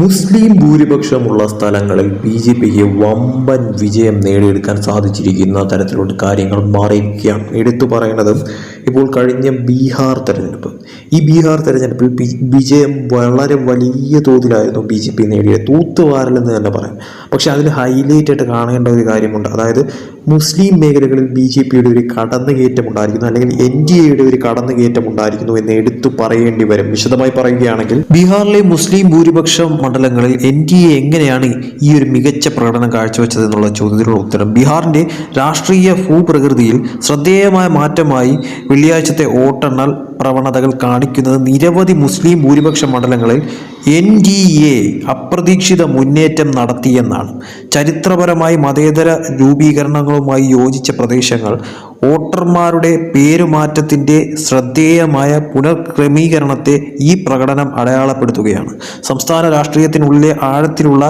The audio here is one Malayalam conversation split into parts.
മുസ്ലിം ഭൂരിപക്ഷമുള്ള സ്ഥലങ്ങളിൽ ബി ജെ പിക്ക് വമ്പൻ വിജയം നേടിയെടുക്കാൻ സാധിച്ചിരിക്കുന്ന തരത്തിലുള്ള കാര്യങ്ങൾ മാറിയിരിക്കുകയാണ്. എടുത്തു പറയുന്നത് ഇപ്പോൾ കഴിഞ്ഞ ബീഹാർ തെരഞ്ഞെടുപ്പ്. ഈ ബീഹാർ തെരഞ്ഞെടുപ്പിൽ വിജയം വളരെ വലിയ തോതിലായിരുന്നു ബി ജെ പി നേടിയത്. തൂത്തുവാരലെന്ന് തന്നെ പറയാം. പക്ഷേ അതിൽ ഹൈലൈറ്റ് ആയിട്ട് കാണേണ്ട ഒരു കാര്യമുണ്ട്. അതായത് മുസ്ലിം മേഖലകളിൽ ബി ജെ പിയുടെ ഒരു കടന്നുകയറ്റം ഉണ്ടായിരിക്കുന്നു അല്ലെങ്കിൽ എൻ ഡി എയുടെ ഒരു കടന്നുകയറ്റം ഉണ്ടായിരിക്കുന്നു എന്ന് എടുത്തു പറയേണ്ടി വരും. വിശദമായി പറയുകയാണെങ്കിൽ ബീഹാറിലെ മുസ്ലിം ഭൂരിപക്ഷ മണ്ഡലങ്ങളിൽ എൻ ഡി എ എങ്ങനെയാണ് ഈ ഒരു മികച്ച പ്രകടനം കാഴ്ചവെച്ചത് എന്നുള്ള ചോദ്യത്തിനുള്ള ഉത്തരം ബീഹാറിന്റെ രാഷ്ട്രീയ ഭൂപ്രകൃതിയിൽ ശ്രദ്ധേയമായ മാറ്റമായി വെള്ളിയാഴ്ചത്തെ വോട്ടെണ്ണൽ പ്രവണതകൾ കാണിക്കുന്നത് നിരവധി മുസ്ലിം ഭൂരിപക്ഷ മണ്ഡലങ്ങളിൽ എൻ ഡി എ അപ്രതീക്ഷിത മുന്നേറ്റം നടത്തിയെന്നാണ്. ചരിത്രപരമായി മതേതര രൂപീകരണങ്ങളുമായി യോജിച്ച പ്രദേശങ്ങൾ വോട്ടർമാരുടെ പേരുമാറ്റത്തിന്റെ ശ്രദ്ധേയമായ പുനർക്രമീകരണത്തെ ഈ പ്രകടനം അടയാളപ്പെടുത്തുകയാണ്. സംസ്ഥാന രാഷ്ട്രീയത്തിനുള്ളിലെ ആഴത്തിലുള്ള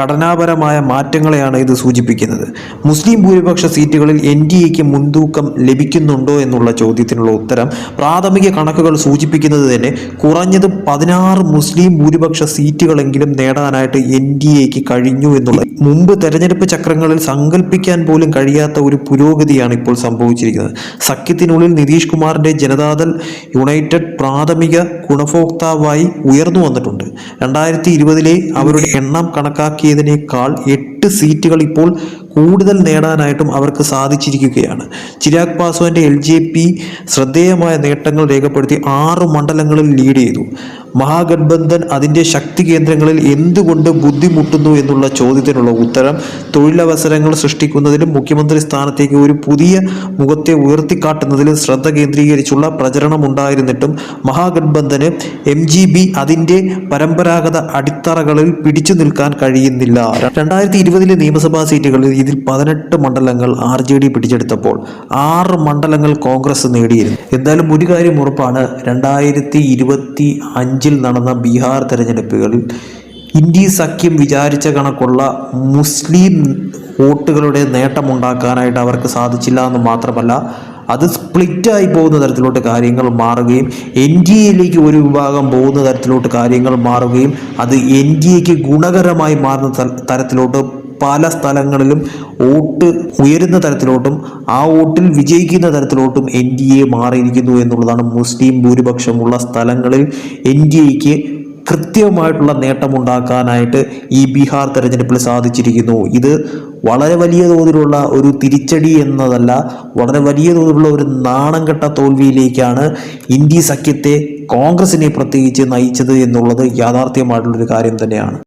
ഘടനാപരമായ മാറ്റങ്ങളെയാണ് ഇത് സൂചിപ്പിക്കുന്നത്. മുസ്ലിം ഭൂരിപക്ഷ സീറ്റുകളിൽ എൻ ഡി എക്ക് മുൻതൂക്കം ലഭിക്കുന്നുണ്ടോ എന്നുള്ള ചോദ്യത്തിനുള്ള ഉത്തരം പ്രാഥമിക കണക്കുകൾ സൂചിപ്പിക്കുന്നത് തന്നെ കുറഞ്ഞത് പതിനാറ് മുസ്ലിം ഭൂരിപക്ഷ സീറ്റുകളെങ്കിലും നേടാനായിട്ട് എൻ ഡി എക്ക് കഴിഞ്ഞു എന്നുള്ളത് മുമ്പ് തെരഞ്ഞെടുപ്പ് ചക്രങ്ങളിൽ സങ്കല്പിക്കാൻ പോലും കഴിയാത്ത ഒരു പുരോഗതിയാണ് ഇപ്പോൾ സംഭവിച്ചിരിക്കുന്നത്. സഖ്യത്തിനുള്ളിൽ നിതീഷ് കുമാറിന്റെ ജനതാദൾ യുണൈറ്റഡ് പ്രാഥമിക ഗുണഭോക്താവായി ഉയർന്നു വന്നിട്ടുണ്ട്. രണ്ടായിരത്തി ഇരുപതിലെ അവരുടെ എണ്ണം കണക്കാക്കിയതിനേക്കാൾ എട്ട് സീറ്റുകൾ ഇപ്പോൾ കൂടുതൽ നേടാനായിട്ടും അവർക്ക് സാധിച്ചിരിക്കുകയാണ്. ചിരാഗ് പാസ്വാന്റെ എൽ ജെ പി ശ്രദ്ധേയമായ നേട്ടങ്ങൾ രേഖപ്പെടുത്തി ആറ് മണ്ഡലങ്ങളിൽ ലീഡ് ചെയ്തു. മഹാഗഡ്ബന്ധൻ അതിന്റെ ശക്തി കേന്ദ്രങ്ങളിൽ എന്തുകൊണ്ട് ബുദ്ധിമുട്ടുന്നു എന്നുള്ള ചോദ്യത്തിനുള്ള ഉത്തരം തൊഴിലവസരങ്ങൾ സൃഷ്ടിക്കുന്നതിലും മുഖ്യമന്ത്രി സ്ഥാനത്തേക്ക് ഒരു പുതിയ മുഖത്തെ ഉയർത്തിക്കാട്ടുന്നതിലും ശ്രദ്ധ കേന്ദ്രീകരിച്ചുള്ള പ്രചരണം ഉണ്ടായിരുന്നിട്ടും മഹാഗഡ്ബന്ധന് എം ജി ബി അതിന്റെ പരമ്പരാഗത അടിത്തറകളിൽ പിടിച്ചു നിൽക്കാൻ കഴിയുന്നില്ല. രണ്ടായിരത്തി ഇരുപതിലെ നിയമസഭാ സീറ്റുകളിൽ ഇതിൽ പതിനെട്ട് മണ്ഡലങ്ങൾ ആർ ജെ ഡി പിടിച്ചെടുത്തപ്പോൾ ആറ് മണ്ഡലങ്ങൾ കോൺഗ്രസ് നേടിയിരുന്നു. എന്തായാലും ഒരു കാര്യം ഉറപ്പാണ് രണ്ടായിരത്തി ഇരുപത്തി അഞ്ചിൽ നടന്ന ബീഹാർ തെരഞ്ഞെടുപ്പുകളിൽ ഇന്ത്യ സഖ്യം വിചാരിച്ച കണക്കുള്ള മുസ്ലിം വോട്ടുകളുടെ നേട്ടമുണ്ടാക്കാനായിട്ട് അവർക്ക് സാധിച്ചില്ല എന്ന് മാത്രമല്ല അത് സ്പ്ലിറ്റായി പോകുന്ന തരത്തിലോട്ട് കാര്യങ്ങൾ മാറുകയും എൻ ഡി എയിലേക്ക് ഒരു വിഭാഗം പോകുന്ന തരത്തിലോട്ട് കാര്യങ്ങൾ മാറുകയും അത് എൻ ഡി എക്ക് ഗുണകരമായി മാറുന്ന തരത്തിലോട്ട് പല സ്ഥലങ്ങളിലും വോട്ട് ഉയരുന്ന തരത്തിലോട്ടും ആ വോട്ടിൽ വിജയിക്കുന്ന തരത്തിലോട്ടും എൻ ഡി എ മാറിയിരിക്കുന്നു എന്നുള്ളതാണ് മുസ്ലിം ഭൂരിപക്ഷമുള്ള സ്ഥലങ്ങളിൽ എൻ ഡി എക്ക് കൃത്യമായിട്ടുള്ള നേട്ടമുണ്ടാക്കാനായിട്ട് ഈ ബീഹാർ തെരഞ്ഞെടുപ്പിൽ സാധിച്ചിരിക്കുന്നു. ഇത് വളരെ വലിയ തോതിലുള്ള ഒരു തിരിച്ചടി എന്നതല്ല വളരെ വലിയ തോതിലുള്ള ഒരു നാണം കെട്ട തോൽവിയിലേക്കാണ് ഇന്ത്യ സഖ്യത്തെ കോൺഗ്രസിനെ പ്രത്യേകിച്ച് നയിച്ചത് എന്നുള്ളത് യാഥാർത്ഥ്യമായിട്ടുള്ളൊരു കാര്യം തന്നെയാണ്.